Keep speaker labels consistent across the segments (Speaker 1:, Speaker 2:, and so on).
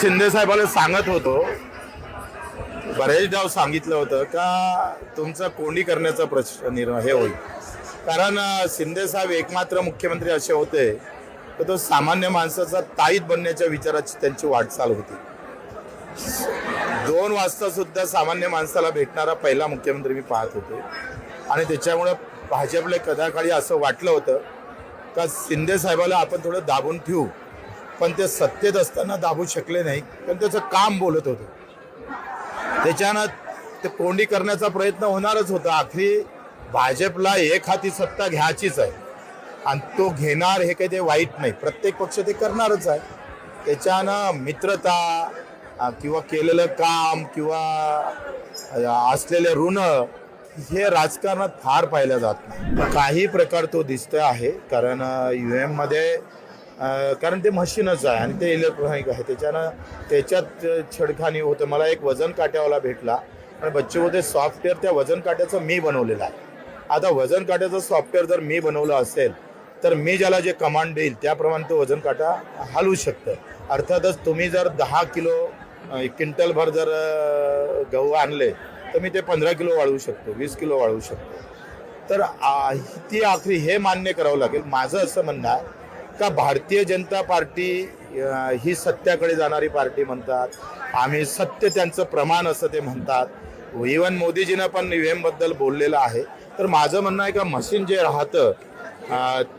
Speaker 1: शिंदे साहेबाला सांगत होतो. बरेचदा सांगितलं होतं का तुमचा कोंडी करण्याचा प्रश्न निर्णय हे होईल. कारण शिंदे साहेब एकमात्र मुख्यमंत्री असे होते तर तो सामान्य माणसाचा ताईत बनण्याच्या विचाराची त्यांची वाटचाल होती. दोन वाजता सुद्धा सामान्य माणसाला भेटणारा पहिला मुख्यमंत्री मी पाहत होतो. आणि त्याच्यामुळे भाजपला कदाकाळी असं वाटलं होतं का शिंदे साहेबाला आपण थोडं दाबून ठेवू. पण ते सत्तेत असताना दाबू शकले नाही पण त्याचं काम बोलत होतं. त्याच्यानं ते कोंडी करण्याचा प्रयत्न होणारच होता. आखरी भाजपला एक हाती सत्ता घ्यायचीच आहे. आणि तो घेणार हे काही ते वाईट नाही. प्रत्येक पक्ष ते करणारच आहे. त्याच्यानं मित्रता किंवा केलेलं काम किंवा असलेले ऋण हे राजकारणात फार पाहिलं जात नाही. काही प्रकार तो दिसतोय आहे. कारण यू एममध्ये कारण ते मशीनच आहे आणि ते इलेक्ट्रॉनिक आहे. त्याच्यानं त्याच्यात छडखानी होतं. मला एक वजन काट्यावाला भेटला. आणि बच्चेमध्ये होते सॉफ्टवेअर त्या वजन काट्याचं मी बनवलेलं आहे. आता वजन काट्याचं सॉफ्टवेअर जर मी बनवलं असेल तर मी ज्याला जे कमांड देईल त्याप्रमाणे तो वजन काटा हलवू शकतं. अर्थातच तुम्ही जर दहा किलो क्विंटलभर जर गहू आणले तर मी ते पंधरा किलो वाढवू शकतो वीस किलो वाढवू शकतो. तर ती आखरी हे मान्य करावं लागेल. माझं असं म्हणणं आहे का भारतीय जनता पार्टी ही सत्याकडे जाणारी पार्टी म्हणतात. आम्ही सत्य त्यांचं प्रमाण असं ते म्हणतात. इवन मोदीजीनं पण यू बद्दल बोललेलं आहे. तर माझं म्हणणं आहे का मशीन जे राहतं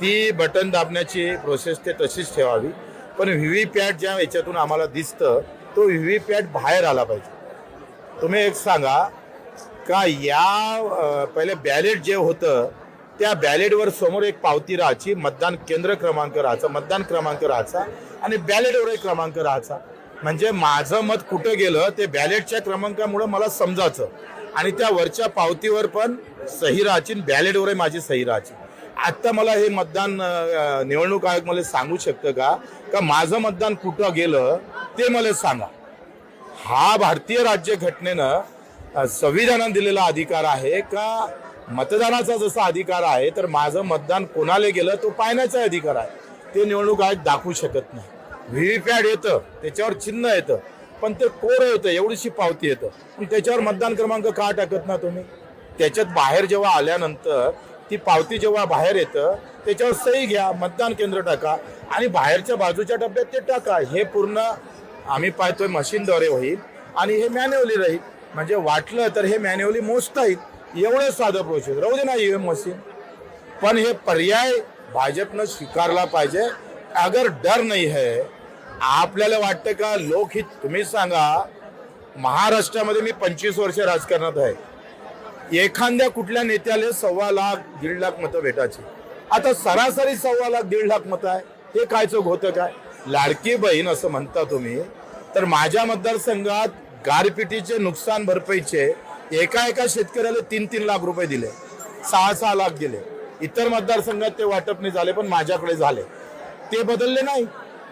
Speaker 1: ती बटन दाबण्याची प्रोसेस ते तशीच ठेवावी. पण व्ही व्ही पॅट ज्या याच्यातून आम्हाला दिसतं तो व्ही व्ही पॅट बाहेर आला पाहिजे. तुम्ही एक सांगा का या पहिले बॅलेट जे होतं त्या बॅलेटवर समोर एक पावती राहायची मतदान केंद्र क्रमांक राहायचा मतदान क्रमांक राहायचा आणि बॅलेटवर एक क्रमांक राहायचा. म्हणजे माझं मत कुठं गेलं ते बॅलेटच्या क्रमांकामुळं मला समजायचं. आणि त्या वरच्या पावतीवर पण सही राहायची आणि बॅलेटवरही माझी सही राहायची. आत्ता मला हे मतदान निवडणूक आयोग मला सांगू शकतं का? का माझं मतदान कुठं गेलं ते मला सांगा. हा भारतीय राज्य घटनेनं दिलेला अधिकार आहे का मतदानाचा जसा अधिकार आहे तर माझं मतदान कोणाला गेलं तो पाहण्याचा अधिकार आहे. ते निवडणूक आयोग दाखवू शकत नाही. व्हीव्हीपॅट येतं त्याच्यावर चिन्ह येतं पण ते कोरं येतं एवढीशी पावती येतं. पण त्याच्यावर मतदान क्रमांक का टाकत ना तुम्ही? त्याच्यात बाहेर जेव्हा आल्यानंतर ती पावती जेव्हा बाहेर येतं त्याच्यावर सही घ्या मतदान केंद्र टाका आणि बाहेरच्या बाजूच्या डब्यात ते टाका. हे पूर्ण आम्ही पाहतोय मशीनद्वारे होईल आणि हे मॅन्युअली राहील. म्हणजे वाटलं तर हे मॅन्युअली मोजता येईल. एवढं साधं प्रोसेस राहू दे ना ईव्हीएम मशीन. पण हे पर्याय भाजपनं स्वीकारला पाहिजे. अगर डर नाही है आपल्याला वाटतं का लोकहित तुम्ही सांगा महाराष्ट्रामध्ये मी पंचवीस वर्ष राजकारणात आहे. एखाद्या कुठल्या नेत्याला सव्वा लाख दीड लाख मतं भेटायची. आता सरासरी सव्वा लाख दीड लाख मतं आहे. हे काय चोख होतं काय? लाडकी बहीण असं म्हणता तुम्ही तर माझ्या मतदारसंघात गारपिटीचे नुकसान भरपाईचे एका एका शेतकऱ्याला तीन तीन लाख रुपये दिले. सहा सहा लाख दिले इतर मतदारसंघात ते वाटप नाही झाले पण माझ्याकडे झाले. ते बदलले नाही.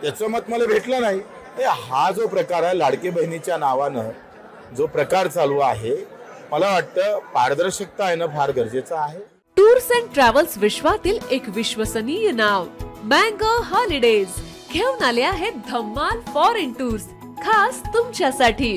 Speaker 1: त्याचं मत मला भेटलं नाही. ते हा जो प्रकार आहे लाडके बहिणीच्या नावानं जो प्रकार चालू आहे मला वाटतं पारदर्शकता येणं फार गरजेचं आहे.
Speaker 2: टूर्स अँड ट्रॅव्हल्स विश्वातील एक विश्वसनीय नाव मँगो हॉलिडेज. घेऊन आले आहेत धम्माल फॉरेन टूर्स खास तुमच्यासाठी.